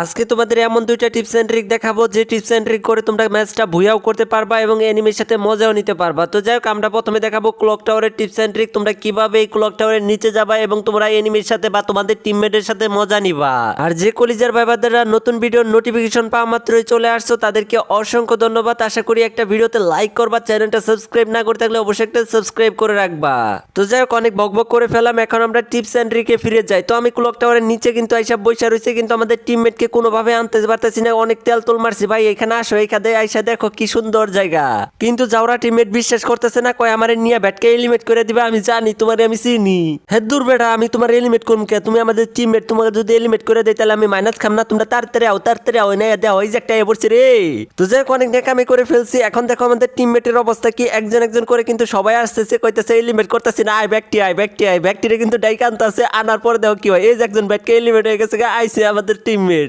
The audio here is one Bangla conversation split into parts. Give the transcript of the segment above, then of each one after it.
আজকে তোমাদের এমন দুইটা টিপস অ্যান্ড ট্রিক দেখাবো, যে টিপস অ্যান্ড ট্রিক করে তোমরা ম্যাচটা ভুয়াও করতে পারবা এবং এনিমির সাথে মজাও নিতে পারবা। তো যাই হোক, আমরা প্রথমে দেখাবো ক্লক টাওয়ারের টিপস অ্যান্ড ট্রিক তোমরা কীভাবে এই ক্লক টাওয়ারের নিচে যাবা এবং তোমরা এনিমির সাথে বা তোমাদের টিমমেটের সাথে মজা নিবা। আর যে কলিজার ভাইবাদেরা নতুন ভিডিওর নোটিফিকেশন পাওয়া মাত্রই চলে আসছো, তাদেরকে অসংখ্য ধন্যবাদ। আশা করি একটা ভিডিওতে লাইক করবা চ্যানেলটা সাবস্ক্রাইব না করে থাকলে অবশ্যই একটা সাবস্ক্রাইব করে রাখবা। তো যাই হোক, অনেক বকবক করে ফেলাম, এখন আমরা টিপস অ্যান্ড ট্রিকে ফিরে যাই। তো আমি ক্লক টাওয়ারের নিচে কিন্তু আইসা বৈশা রয়েছে কিন্তু আমাদের টিমমেটকে কোনোভাবে আনতে পারতেছি না অনেক তেল তোল মারছি। ভাই এখানে আসো এখানে আইসা দেখো কি সুন্দর জায়গা। কিন্তু যাওরা টিমমেট বিশ্বাস করতেছে না কয় আমার নিয়ে ব্যাটকে এলিমেট করে দিবে আমি জানি তোমার আমি চিনি। হে দূর বেটা আমি তোমার এলিমেট করুম কে? তুমি আমাদের টিমমেট তোমাকে যদি এলিমেট করে দেয় তাহলে আমি মাইনাস খাম না তোমরা তাড়াতাড়ি আও তাড়াতাড়ি আও না দেওয়া ওই যে একটা এ পড়ছে রে। তো যাই অনেক নেকামি করে ফেলছি। এখন দেখো আমাদের টিমমেটের অবস্থা কি? একজন একজন করে কিন্তু সবাই আসতেছে কইতেছে এলিমেট করতেছি না আয় ব্যাকটি আয় ব্যাকটি আয় ব্যাকটিরে কিন্তু ডাইকা আনতেছে। আনার পরে দেখো কি হয় এই যে একজন ব্যাটকে এলিমেট হয়ে গেছে গা, আইছে আমাদের টিমমেট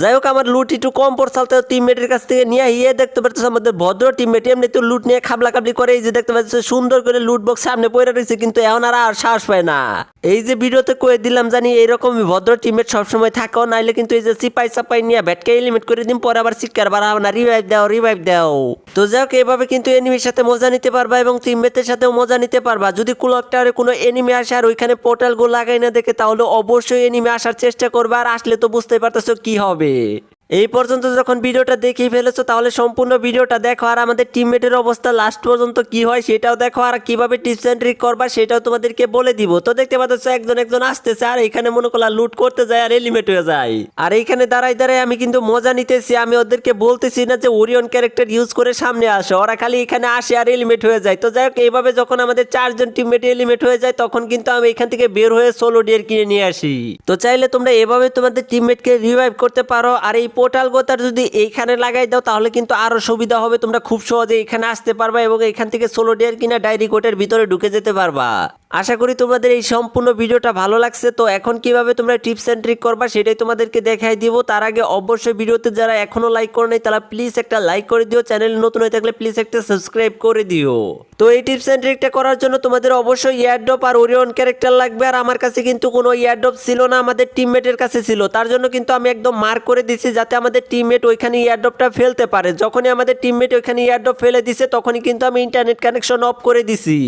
যাই হোক আমার লুট একটু কম পড়ছাল তো টিমমেটের কাছ থেকে নিয়ে ইয়ে দেখতে পাচ্ছ আমাদের ভদ্র টিমমেট এমনি তো লুট নিয়ে খাবলা খাবলি করে। এই যে দেখতে পাচ্ছ, সুন্দর করে লুট বক্স সামনে পড়ে রয়েছে, কিন্তু এখন আর আর সাহস পায় না। এই যে ভিডিওতে কয়ে দিলাম, জানি এইরকম ভদ্র টিমমেট সবসময় থাকো, নাইলে কিন্তু এই যে চিপাই চাপাই নিয়ে ব্যাটকে এলিমিট করে দিন, পরে আবার শিকার বাড়াবো না রিভাইভ দাও রিভাইভ দাও। তো যাই হোক এইভাবে কিন্তু এনিমির সাথে মজা নিতে পারবা এবং টিমমেটের সাথেও মজা নিতে পারবা। যদি কুলক টাওয়ারে কোনো এনিমি আসে আর ওইখানে পোর্টাল গো লাগাই না দেখে, তাহলে অবশ্যই এনিমি আসার চেষ্টা করবে। আর আসলে তো বুঝতে পারতেছো কি হবে। si এই পর্যন্ত যখন ভিডিওটা দেখেই ফেলেছো, তাহলে সম্পূর্ণ ভিডিওটা দেখো। আর আমাদের টিমমেটের অবস্থা লাস্ট পর্যন্ত কি হয়, সেটাও দেখো। আর কীভাবে টিপস অ্যান্ড ট্রিক করবা, সেটাও তোমাদেরকে বলে দিব। তো দেখতে পাচ্ছ, একজন একজন আসতেছে, আর এখানে মনে করলা লুট করতে যায় আর এলিমেট হয়ে যায়। আর এইখানে দাঁড়াই দাঁড়াই আমি কিন্তু মজা নিতেছি। আমি ওদেরকে বলতেছি না যে ওরিয়ন ক্যারেক্টার ইউজ করে সামনে আসো। ওরা খালি এখানে আসে আর এলিমেট হয়ে যায়। তো যাই হোক, এইভাবে যখন আমাদের চারজন টিমমেট এলিমেট হয়ে যায়, তখন কিন্তু আমি এখান থেকে বের হয়ে সোলো ডিয়ার কিনে নিয়ে আসি। তো চাইলে তোমরা এভাবে তোমাদের টিমমেটকে রিভাইভ করতে পারো। আর এই পোর্টাল গোতার যদি এইখানে লাগাই দাও, তাহলে কিন্তু আরও সুবিধা হবে। তোমরা খুব সহজে এখানে আসতে পারবা এবং এখান থেকে সোলো ডেয়ার কিনা ডায়েরি কোটের ভিতরে ঢুকে যেতে পারবা। আশা করি তোমাদের এই সম্পূর্ণ ভিডিওটা ভালো লাগছে। তো এখন কীভাবে তোমরা টিপস অ্যান্ড ট্রিক করবা সেটাই তোমাদেরকে দেখাই দিব। তার আগে অবশ্যই ভিডিওতে যারা এখনও লাইক করে নাই, তারা প্লিজ একটা লাইক করে দিও। চ্যানেল নতুন হয়ে থাকলে প্লিজ একটা সাবস্ক্রাইব করে দিও। তো এই টিপস অ্যান্ড ট্রিকটা করার জন্য তোমাদের অবশ্যই ইয়ারড্রপ আর ওরিয়ন ক্যারেক্টার লাগবে। আর আমার কাছে কিন্তু কোনো ইয়ারড্রপ ছিল না, আমাদের টিমমেটের কাছে ছিল। তার জন্য কিন্তু আমি একদম মার্ক করে দিছি যাতে আমাদের টিমমেট ওইখানে ইয়ারড্রপটা ফেলতে পারে। যখনই আমাদের টিমমেট ওইখানে ইয়ারড্রপ ফেলে দিছে, তখনই কিন্তু আমি ইন্টারনেট কানেকশন অফ করে দিছি।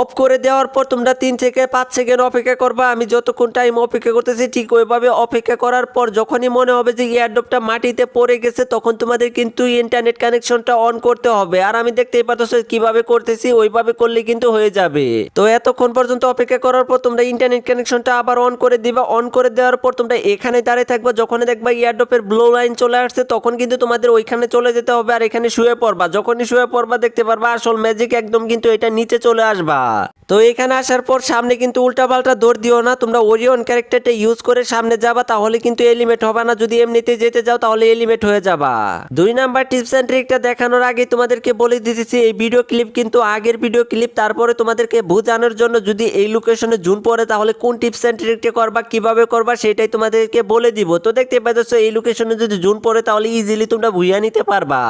অফ করে দেওয়ার পর তোমরা তিন থেকে পাঁচ সেকেন্ড অপেক্ষা করবা, আমি যতক্ষণ টাইম অপেক্ষা করতেছি, ঠিক ওইভাবে অপেক্ষা করার পর যখনই মনে হবে যে ইয়ারড্রপটা মাটিতে পড়ে গেছে, তখন তোমাদের কিন্তু ইন্টারনেট কানেকশনটা অন করতে হবে। আর আমি দেখতেই পাচ্ছ কীভাবে করতেছি, ওইভাবে করলে কিন্তু হয়ে যাবে। তো এতক্ষণ পর্যন্ত অপেক্ষা করার পর তোমরা ইন্টারনেট কানেকশনটা আবার অন করে দিবা। অন করে দেওয়ার পর তোমরা এখানে দাঁড়িয়ে থাকবা যখন দেখবা ইয়ারড্রপের ব্লো লাইন চলে আসছে, তখন কিন্তু তোমাদের ওইখানে চলে যেতে হবে আর এখানে শুয়ে পড়বা। যখনই শুয়ে পড়বা, দেখতে পারবা আসল ম্যাজিক একদম কিন্তু এটা নিচে চলে আসবা। তো এখানে আসার পর সামনে কিন্তু উল্টা পাল্টা দৌড় দিও না, তোমরা ওরিয়ন ক্যারেক্টারটা ইউজ করে সামনে যাবা, তাহলে কিন্তু এলিমেট হবে না। যদি এমনিতে যেতে যাও, তাহলে এলিমেট হয়ে যাবা। দুই নাম্বার টিপস অ্যান্ড ট্রিকটা দেখানোর আগে তোমাদেরকে বলে দিতেছি, এই ভিডিও ক্লিপ কিন্তু আগের ভিডিও ক্লিপ তারপরে তোমাদেরকে বোঝানোর জন্য যদি এই লোকেশনে জুন পড়ে, তাহলে কোন টিপস অ্যান্ড ট্রিকটা করবা, কীভাবে করবা, সেটাই তোমাদেরকে বলে দিব। তো দেখতে পাচ্ছ, এই লোকেশনে যদি জুন পড়ে, তাহলে ইজিলি তোমরা ভুইয়া নিতে পারবা।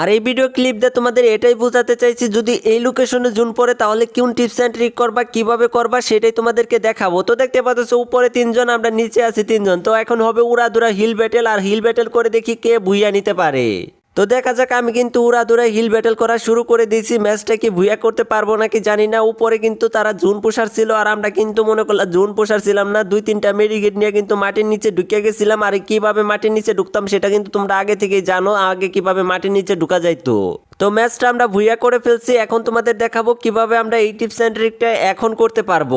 আর এই ভিডিও ক্লিপ দিয়ে তোমাদের এটাই বোঝাতে চাইছি, যদি এই লোকেশনে জুন পড়ে, তাহলে কোন টিপস অ্যান্ড ট্রিক করবা, কীভাবে করবা সেটাই তোমাদেরকে দেখাবো। তো দেখতে পাচ্ছ, উপরে তিনজন, আমরা নিচে আছি তিনজন। তো এখন হবে উড়াদুরা হিল ব্যাটেল, আর হিল ব্যাটেল করে দেখি কে ভুইয়া নিতে পারে। তো দেখা যাক, আমি কিন্তু উড়াদুরা হিল ব্যাটেল করা শুরু করে দিয়েছি। ম্যাচটা কি ভুইয়া করতে পারব নাকি জানি না। উপরে কিন্তু তারা জুন পোষার ছিল, আর আমরা কিন্তু মনে করলাম, জুন পোষার ছিলাম না। দুই, তিনটা মেডিকেট নিয়ে কিন্তু মাটির নিচে ঢুকে গেছিলাম। আর কীভাবে মাটির নিচে ঢুকতাম, সেটা কিন্তু তোমরা আগে থেকেই জানো। আগে কীভাবে মাটির নিচে ঢুকা যাইতো। তো ম্যাচটা আমরা ভুইয়া করে ফেলছি। এখন তোমাদের দেখাবো কীভাবে আমরা এই টিপস অ্যান্ড ট্রিকটা এখন করতে পারব।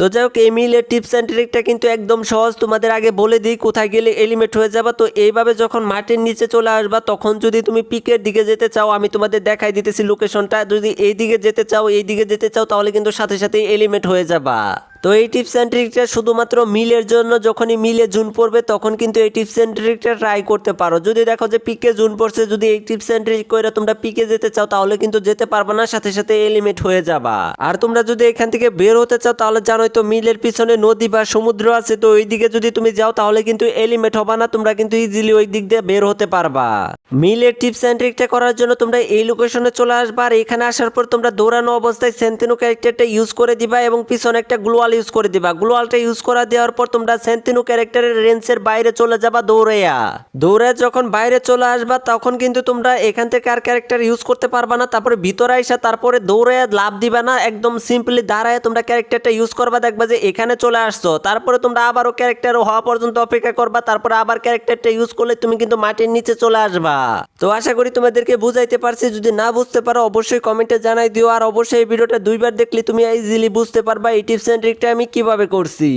তো যাই হোক এই মিলের টিপস অ্যান্ড ট্রিকটা কিন্তু একদম সহজ। তোমাদের আগে বলে দিই কোথায় গেলে এলিমেট হয়ে যাবা। তো এইভাবে যখন মাটির নিচে চলে আসবা, তখন যদি তুমি পিকের দিকে যেতে চাও, আমি তোমাদের দেখাই দিতেছি লোকেশনটা। যদি এই দিকে যেতে চাও এই দিকে যেতে চাও, তাহলে কিন্তু সাথে সাথে এলিমেট হয়ে যাবা। তো এই টিপস অ্যান্ড ট্রিকটা শুধুমাত্র মিলের জন্য যখনই মিলে জুন পড়বে, তখন কিন্তু এই টিপস অ্যান্ড ট্রিকটা ট্রাই করতে পারো। যদি দেখো যে পিকে জুন পড়ছে, যদি এই টিপস অ্যান্ড ট্রিক করে তোমরা পিকে যেতে চাও, তাহলে কিন্তু যেতে পারবে না, সাথে সাথে এলিমেট হয়ে যাবা। আর তোমরা যদি এখান থেকে বের হতে চাও, তাহলে জানোই তো মিলের পিছনে নদী বা সমুদ্র আছে, তো ওই দিকে যদি তুমি যাও, তাহলে কিন্তু এলিমেট হবে না, তোমরা কিন্তু ইজিলি ওই দিক দিয়ে বের হতে পারবা। মিলের টিপস অ্যান্ড ট্রিকটা করার জন্য তোমরা এই লোকেশনে চলে আসবা, আর এখানে আসার পর তোমরা দৌড়ানো অবস্থায় সেন্তেনো ক্যারেক্টারটা ইউজ করে দিবা, এবং পিছনে একটা গ্লোয়াল গ্লোয়াল ইউজ করে দিবা। গ্লোয়ালটা ইউজ করা দেওয়ার পর তোমরা সেন্তিনো ক্যারেক্টারের রেঞ্জের বাইরে চলে যাবা দৌড়াইয়া। দৌড়ে যখন বাইরে চলে আসবা, তখন কিন্তু তোমরা এখান থেকে আর ক্যারেক্টার ইউজ করতে পারবা না। তারপরে ভিতরে আইসা তারপরে দৌড়ে লাভ দিবা না। একদম সিম্পলি দাঁড়ায় তোমরা ক্যারেক্টারটা ইউজ করবা, দেখবা যে এখানে চলে আসছো। তারপরে তোমরা আবারও ক্যারেক্টার হওয়া পর্যন্ত অপেক্ষা করবা। তারপরে আবার ক্যারেক্টারটা ইউজ করলে তুমি কিন্তু মাটির নিচে চলে আসবা। তো আশা করি তোমাদেরকে বুঝাইতে পারছি। যদি না বুঝতে পারো, অবশ্যই কমেন্টে জানাই দিও। আর অবশ্যই এই ভিডিওটা দুইবার দেখলে তুমি ইজিলি বুঝতে পারবা। এই টিপস এন্ড ট্রিকটা আমি কীভাবে করছি?